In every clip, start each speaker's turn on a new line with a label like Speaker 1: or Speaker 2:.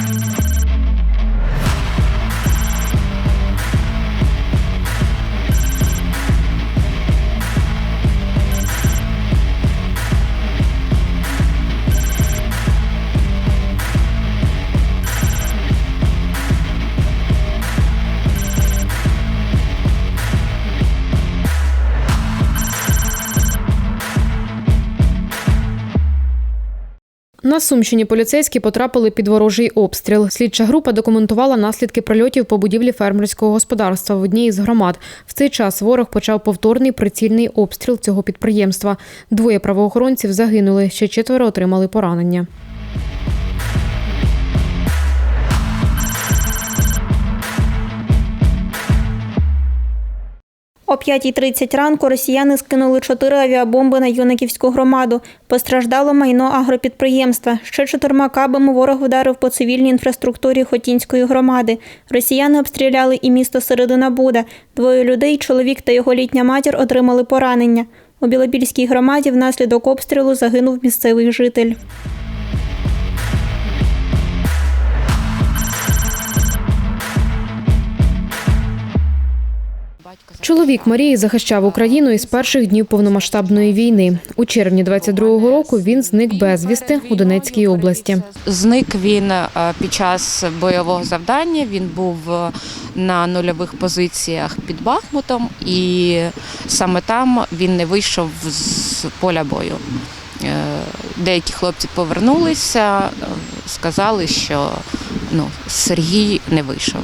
Speaker 1: Thank you. На Сумщині поліцейські потрапили під ворожий обстріл. Слідча група документувала наслідки прильотів по будівлі фермерського господарства в одній із громад. В цей час ворог почав повторний прицільний обстріл цього підприємства. Двоє правоохоронців загинули, ще четверо отримали поранення.
Speaker 2: О 5.30 ранку росіяни скинули чотири авіабомби на Юниківську громаду. Постраждало майно агропідприємства. Ще чотирма кабами ворог вдарив по цивільній інфраструктурі Хотінської громади. Росіяни обстріляли і місто Середина Буда. Двоє людей, чоловік та його літня матір, отримали поранення. У Білобільській громаді внаслідок обстрілу загинув місцевий житель.
Speaker 1: Чоловік Марії захищав Україну із перших днів повномасштабної війни. У червні 22-го року він зник безвісти у Донецькій області.
Speaker 3: Зник він е, під час бойового завдання. Він був е, на нульових позиціях під Бахмутом, і саме там він не вийшов з поля бою. Е, Деякі хлопці повернулися, сказали, що ну, Сергій не вийшов.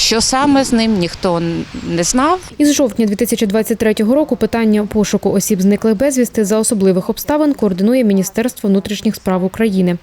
Speaker 3: Що саме з ним ніхто не знав.
Speaker 1: Із жовтня 2023 року питання пошуку осіб зниклих безвісти за особливих обставин координує Міністерство внутрішніх справ України.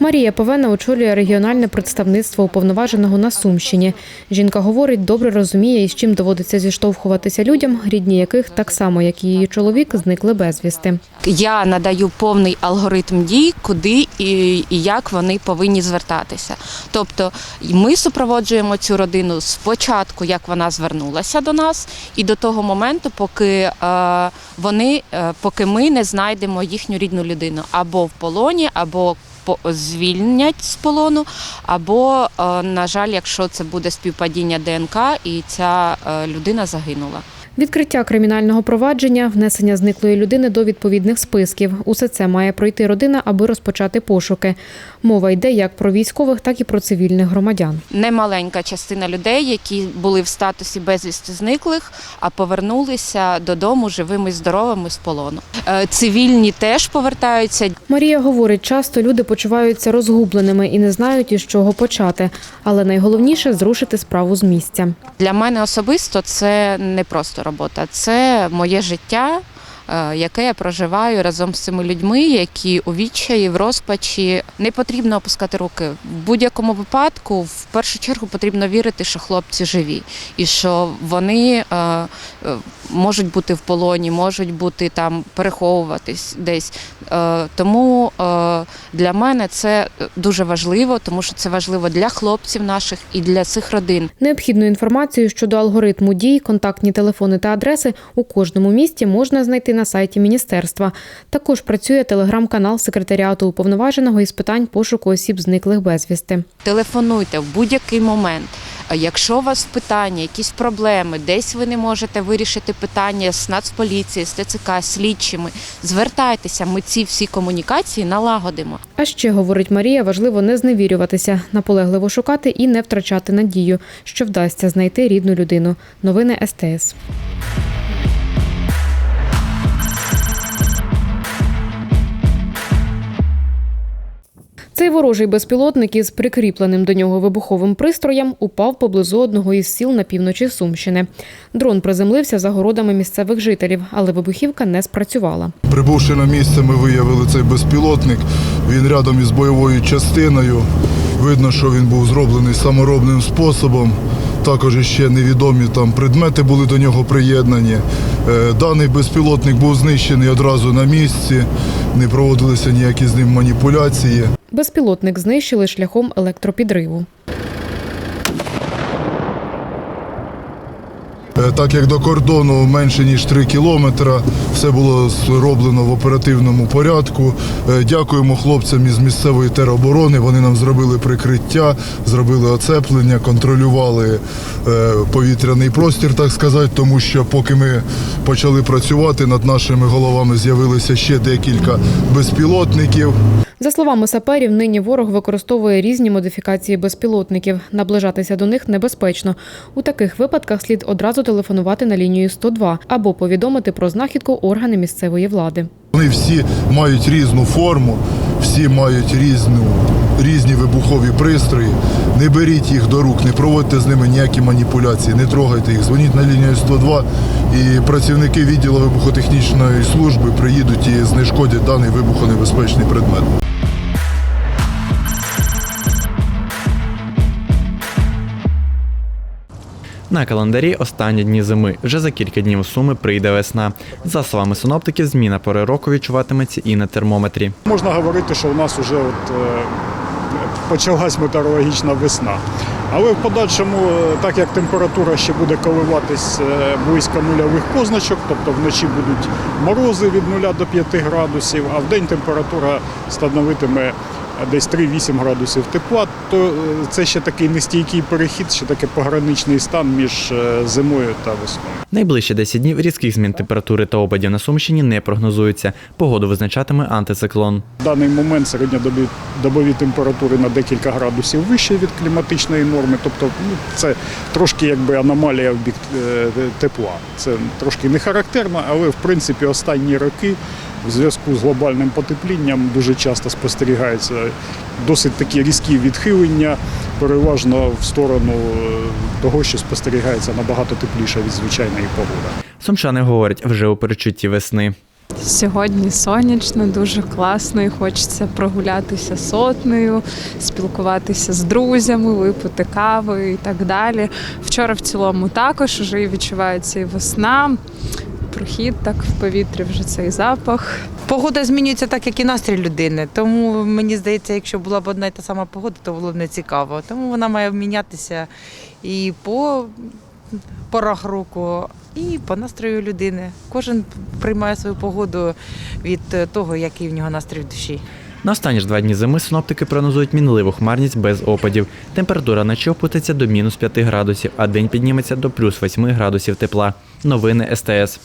Speaker 1: Марія Повена очолює регіональне представництво уповноваженого на Сумщині. Жінка говорить, добре розуміє, із чим доводиться зіштовхуватися людям, рідні яких так само, як і її чоловік, зникли безвісти.
Speaker 3: Я надаю повний алгоритм дій, куди і, і як вони повинні звертатися. Тобто ми супроводжуємо цю родину спочатку, як вона звернулася до нас, і до того моменту, поки е, вони, е, поки ми не знайдемо їхню рідну людину або в полоні, або звільнять з полону, або, е, на жаль, якщо це буде співпадіння ДНК, і ця людина загинула.
Speaker 1: Відкриття кримінального провадження, внесення зниклої людини до відповідних списків. Усе це має пройти родина, аби розпочати пошуки. Мова йде як про військових, так і про цивільних громадян.
Speaker 3: немаленька частина людей, які були в статусі безвісти зниклих, а повернулися додому живими і здоровими з полону. Е, Цивільні теж повертаються.
Speaker 1: Марія говорить, часто люди почуваються розгубленими і не знають, із чого почати. Але найголовніше зрушити справу з місця.
Speaker 3: Для мене особисто це не просто робота, це моє життя. Е, Яке я проживаю разом з цими людьми, які у відчаї, в розпачі не потрібно опускати руки. В будь-якому випадку, в першу чергу, потрібно вірити, що хлопці живі, і що вони е, е, можуть бути в полоні, можуть бути там переховуватись десь. Тому для мене це дуже важливо, тому що це важливо для хлопців наших і для цих родин.
Speaker 1: Необхідну інформацію щодо алгоритму дій, контактні телефони та адреси у кожному місті можна знайти на сайті міністерства. Також працює телеграм-канал секретаріату уповноваженого із питань пошуку осіб зниклих безвісти.
Speaker 3: Телефонуйте в будь-який момент. Якщо у вас питання, якісь проблеми, десь ви не можете вирішити питання з Нацполіцією, з ТЦК, слідчими, звертайтеся. Ми ці всі комунікації налагодимо.
Speaker 1: А ще говорить Марія, важливо не зневірюватися, наполегливо шукати і не втрачати надію, що вдасться знайти рідну людину. Новини СТС. Цей ворожий безпілотник із прикріпленим до нього вибуховим пристроєм упав поблизу одного із сіл на півночі Сумщини. Дрон приземлився за городами місцевих жителів, але вибухівка не спрацювала.
Speaker 4: Прибувши на місце, ми виявили цей безпілотник. Він рядом із бойовою частиною. Видно, що він був зроблений саморобним способом. Також ще невідомі там предмети були до нього приєднані. Е, Даний безпілотник був знищений одразу на місці, не проводилися ніякі з ним маніпуляції.
Speaker 1: Безпілотник знищили шляхом електропідриву.
Speaker 4: Так як до кордону менше ніж 3 кілометри, все було зроблено в оперативному порядку. Е, Дякуємо хлопцям із місцевої тероборони. Вони нам зробили прикриття, зробили оцеплення, контролювали е, повітряний простір, так сказати, тому що поки ми почали працювати, над нашими головами з'явилися ще декілька безпілотників.
Speaker 1: За словами саперів, нині ворог використовує різні модифікації безпілотників. Наближатися до них небезпечно. У таких випадках слід одразу телефонувати на лінію 102 або повідомити про знахідку органи місцевої влади.
Speaker 4: Вони всі мають різну форму, всі мають різну, різні вибухові пристрої. Не беріть їх до рук, не проводьте з ними ніякі маніпуляції, не трогайте їх. Дзвоніть на лінію 102 і працівники відділу вибухотехнічної служби приїдуть і знешкодять даний вибухонебезпечний предмет.
Speaker 5: На календарі останні дні зими. Вже за кілька днів суми прийде весна. За словами синоптиків, зміна пори року відчуватиметься і на термометрі.
Speaker 6: Можна говорити, що у нас вже от, е, почалась метеорологічна весна. Але в подальшому, е, так як температура ще буде коливатись е, близько нульових позначок, тобто вночі будуть морози від 0 до 5 градусів, а в день температура становитиме десь 3-8 градусів тепла, то е, це ще такий нестійкий перехід, ще таке пограничний стан між е, зимою та весною.
Speaker 5: Найближчі 10 днів різких змін температури та опадів на Сумщині не прогнозується. Погоду визначатиме антициклон.
Speaker 6: В даний момент середньодобові добові температури на декілька градусів вище від кліматичної норми. Тобто ну, це трошки якби аномалія в бік е, тепла. Це трошки не характерно, але в принципі останні роки в зв'язку з глобальним потеплінням дуже часто спостерігаються досить такі різкі відхилення, переважно в сторону е, того, що спостерігається набагато тепліша від звичайної погоди.
Speaker 5: Сумчани говорять вже у перечутті весни.
Speaker 7: Сьогодні сонячно, дуже класно і хочеться прогулятися сотнею, спілкуватися з друзями, випити кави і так далі. Вчора в цілому також вже і відчувається і весна, прохід так в повітрі, вже цей запах.
Speaker 8: Погода змінюється так, як і настрій людини. Тому мені здається, якщо була б одна і та сама погода, то було б не цікаво. Тому вона має мінятися і по порах року, і по настрою людини. Кожен приймає свою погоду від того, який в нього настрій в душі.
Speaker 5: На останні ж два дні зими синоптики прогнозують мінливу хмарність без опадів. Температура ночі опуститься до мінус 5 градусів, а день підніметься до плюс 8 градусів тепла. Новини СТС.